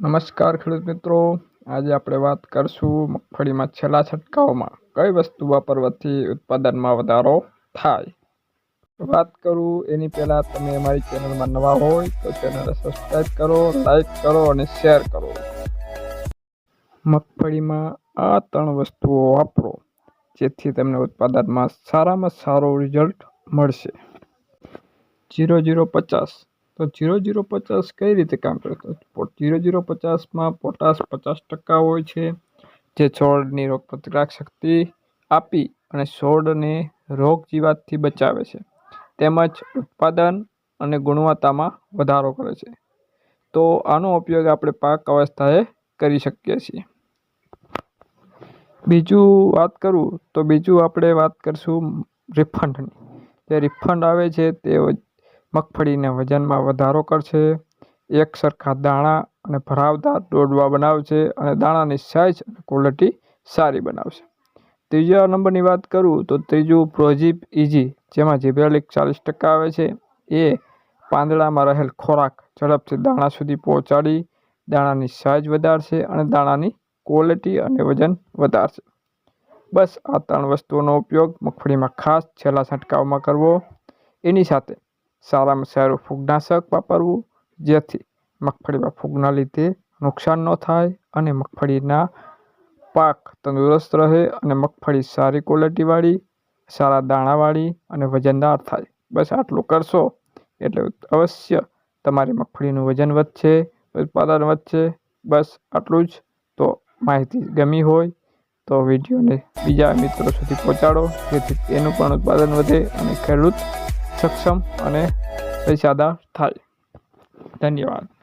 નમસ્કાર ખેડૂત મિત્રો. આજે આપણે વાત કરશું મગફળીમાં છેલ્લા છંટકાવમાં કઈ વસ્તુ વાપરવાથી ઉત્પાદનમાં વધારો થાય? વાત કરું એની પહેલાં તમે અમારી ચેનલમાં નવા હોય તો ચેનલને સબસ્ક્રાઈબ કરો લાઈક કરો અને શેર કરો. મગફળીમાં આ ત્રણ વસ્તુઓ વાપરો, જેથી તમને ઉત્પાદનમાં સારામાં સારો રિઝલ્ટ મળશે. જીરો જીરો પચાસ તો જીરો જીરો પચાસ કઈ રીતે કામ કરે? જીરો જીરો પચાસમાં પોટાશ પચાસ ટકા હોય છે. જે છોડની રોગ પ્રતિકારક શક્તિ આપી અને છોડને રોગ જીવાતથી બચાવે છે. તેમજ ઉત્પાદન અને ગુણવત્તામાં વધારો કરે છે. તો આનો ઉપયોગ આપણે પાક અવસ્થાએ કરી શકીએ છીએ. બીજું વાત કરું તો બીજું આપણે વાત કરીશું રિફંડની. જે રિફંડ આવે છે તે મગફળીને વજનમાં વધારો કરશે. એક સરખા દાણા અને ભરાવદાર દોડવા બનાવશે અને દાણાની સાઇઝ અને ક્વોલિટી સારી બનાવશે. ત્રીજા નંબરની વાત કરું તો ત્રીજું પ્રોજીપ ઇઝી જેમાં જીબ્રેલિક ચાલીસ ટકા આવે છે. એ પાંદડામાં રહેલ ખોરાક ઝડપથી દાણા સુધી પહોંચાડી દાણાની સાઇઝ વધારશે અને દાણાની ક્વોલિટી અને વજન વધારશે. બસ આ ત્રણ વસ્તુઓનો ઉપયોગ મગફળીમાં ખાસ છેલ્લા છંટકાવમાં કરવો. એની સાથે સારામાં સારું ફૂગનાશક વાપરવું, જેથી મગફળીમાં ફૂગના લીધે નુકસાન ન થાય અને મગફળીના પાક તંદુરસ્ત રહે અને મગફળી સારી ક્વોલિટીવાળી, સારા દાણાવાળી અને વજનદાર થાય. બસ આટલું કરશો એટલે અવશ્ય તમારી મગફળીનું વજન વધશે, ઉત્પાદન વધશે. બસ આટલું જ. તો માહિતી ગમી હોય તો વિડીયોને બીજા મિત્રો સુધી પહોંચાડો, જેથી તેનું પણ ઉત્પાદન વધે અને ખેડૂત સક્ષમ અને પૈસાદાર થાય. ધન્યવાદ.